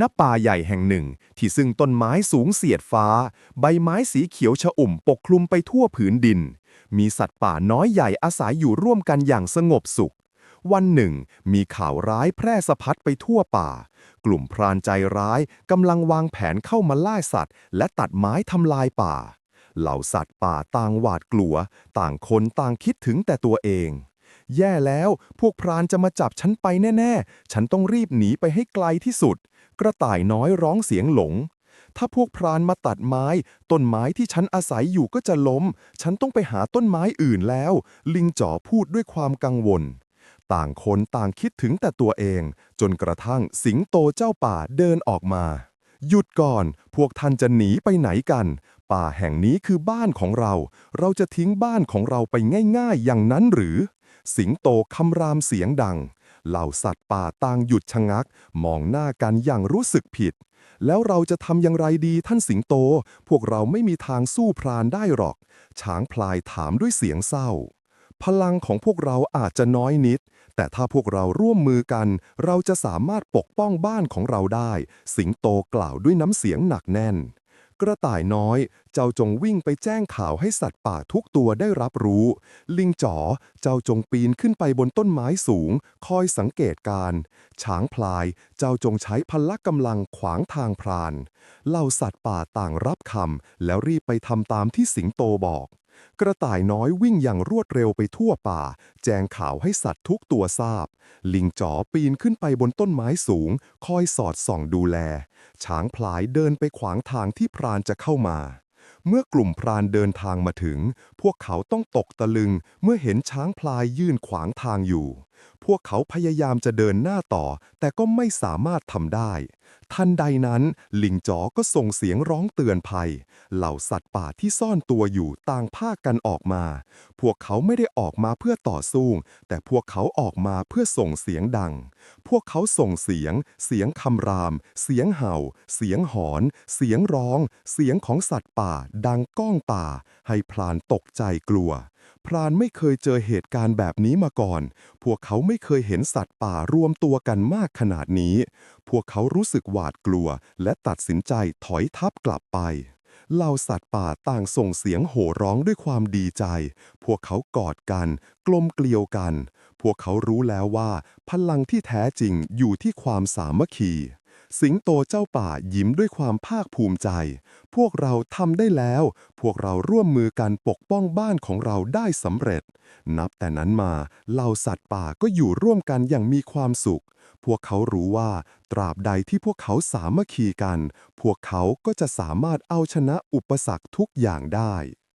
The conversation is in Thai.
ณป่าใหญ่แห่งหนึ่ง ที่ซึ่งต้นไม้สูงเสียดฟ้า ใบไม้สีเขียวชอุ่มปกคลุมไปทั่วผืนดิน มีสัตว์ป่าน้อยใหญ่อาศัยอยู่ร่วมกันอย่างสงบสุข วันหนึ่ง มีข่าวร้ายแพร่สะพัดไปทั่วป่า กลุ่มพรานใจร้ายกำลังวางแผนเข้ามาล่าสัตว์ และตัดไม้ทำลายป่า เหล่าสัตว์ป่าต่างหวาดกลัว ต่างคนต่างคิดถึงแต่ตัวเอง แย่แล้ว พวกพรานจะมาจับฉันไปแน่ ๆ ฉันต้องรีบหนีไปให้ไกลที่สุด กระต่ายน้อยร้องเสียงหลง ถ้าพวกพรานมาตัดไม้ ต้นไม้ที่ฉันอาศัยอยู่ก็จะล้ม ฉันต้องไปหาต้นไม้อื่นแล้ว ลิงจ๋อพูดด้วยความกังวล ต่างคนต่างคิดถึงแต่ตัวเอง จนกระทั่งสิงโตเจ้าป่าเดินออกมา หยุดก่อน พวกท่านจะหนีไปไหนกันป่าแห่งนี้คือบ้านของเรา เราจะทิ้งบ้านของเราไปง่าย ๆ อย่างนั้นหรือ สิงโตคำรามเสียงดัง เหล่าสัตว์ป่าต่างหยุดชะงัก มองหน้ากันอย่างรู้สึกผิด แล้วเราจะทำอย่างไรดีท่านสิงโต พวกเราไม่มีทางสู้พรานได้หรอก ช้างพลายถามด้วยเสียงเศร้า พลังของพวกเราอาจจะน้อยนิด แต่ถ้าพวกเราร่วมมือกัน เราจะสามารถปกป้องบ้านของเราได้ สิงโตกล่าวด้วยน้ำเสียงหนักแน่น กระต่ายน้อย เจ้าจงวิ่งไปแจ้งข่าวให้สัตว์ป่าทุกตัวได้รับรู้ ลิงจ๋อ เจ้าจงปีนขึ้นไปบนต้นไม้สูง คอยสังเกตการ ช้างพลาย เจ้าจงใช้พละกำลังขวางทางพราน เหล่าสัตว์ป่าต่างรับคำแล้วรีบไปทำตามที่สิงโตบอก กระต่ายน้อยวิ่งอย่างรวดเร็วไปทั่วป่า แจ้งข่าวให้สัตว์ทุกตัวทราบ ลิงจ๋อปีนขึ้นไปบนต้นไม้สูง คอยสอดส่องดูแล ช้างพลายเดินไปขวางทางที่พรานจะเข้ามา เมื่อกลุ่มพรานเดินทางมาถึง พวกเขาต้องตกตะลึงเมื่อเห็นช้างพลายยื่นขวางทางอยู่ พวกเขาพยายามจะเดินหน้าต่อ แต่ก็ไม่สามารถทำได้ ทันใดนั้น ลิงจ๋อก็ส่งเสียงร้องเตือนภัย เหล่าสัตว์ป่าที่ซ่อนตัวอยู่ต่างพาคกันออกมา พวกเขาไม่ได้ออกมาเพื่อต่อสู้ แต่พวกเขาออกมาเพื่อส่งเสียงดัง พวกเขาส่งเสียง เสียงคำราม เสียงเห่า เสียงหอน เสียงร้อง เสียงของสัตว์ป่า ดังก้องป่า ให้พลานตกใจกลัว พรานไม่เคยเจอเหตุการณ์แบบนี้มาก่อน พวกเขาไม่เคยเห็นสัตว์ป่ารวมตัวกันมากขนาดนี้ พวกเขารู้สึกหวาดกลัว และตัดสินใจถอยทับกลับไป เหล่าสัตว์ป่าต่างส่งเสียงโห่ร้องด้วยความดีใจ พวกเขากอดกัน กลมเกลียวกัน พวกเขารู้แล้วว่า พลังที่แท้จริงอยู่ที่ความสามัคคี สิงโตเจ้าป่ายิ้มด้วยความภาคภูมิใจ พวกเราทำได้แล้ว พวกเราร่วมมือกันปกป้องบ้านของเราได้สำเร็จ นับแต่นั้นมาเหล่าสัตว์ป่าก็อยู่ร่วมกันอย่างมีความสุข พวกเขารู้ว่า ตราบใดที่พวกเขาสามัคคีกัน พวกเขาก็จะสามารถเอาชนะอุปสรรคทุกอย่างได้